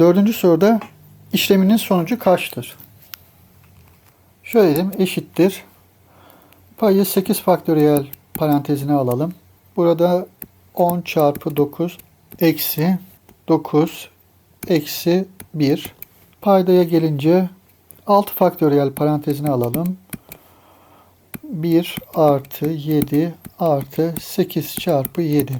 Dördüncü soruda işleminin sonucu kaçtır? Şöyle diyelim eşittir. Payı 8 faktöriyel parantezine alalım. Burada 10 çarpı 9 eksi 9 eksi 1. Paydaya gelince 6 faktöriyel parantezine alalım. 1 artı 7 artı 8 çarpı 7.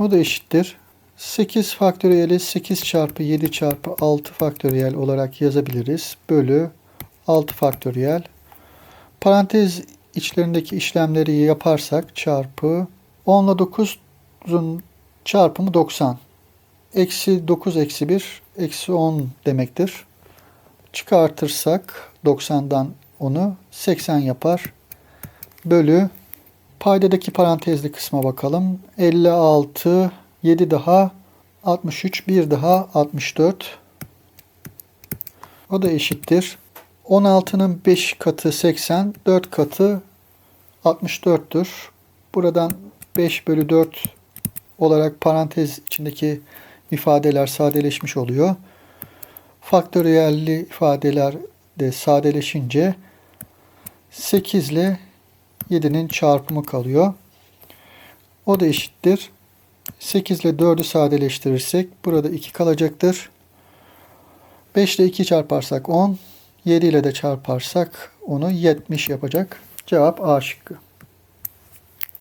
O da eşittir. 8 faktöriyeli 8 çarpı 7 çarpı 6 faktöriyel olarak yazabiliriz. Bölü 6 faktöriyel. Parantez içlerindeki işlemleri yaparsak çarpı 10 ile 9'un çarpımı 90. Eksi 9 eksi 1 eksi 10 demektir. Çıkartırsak 90'dan onu 80 yapar. Bölü paydadaki parantezli kısma bakalım. 56 7 daha 63 1 daha 64. O da eşittir. 16'nın 5 katı 80, 4 katı 64'tür. Buradan 5 bölü 4 olarak parantez içindeki ifadeler sadeleşmiş oluyor. Faktöriyelli ifadeler de sadeleşince 8 ile 7'nin çarpımı kalıyor. O da eşittir. 8 ile 4'ü sadeleştirirsek burada 2 kalacaktır. 5 ile 2 çarparsak 10, 7 ile de çarparsak onu 70 yapacak. Cevap A şıkkı.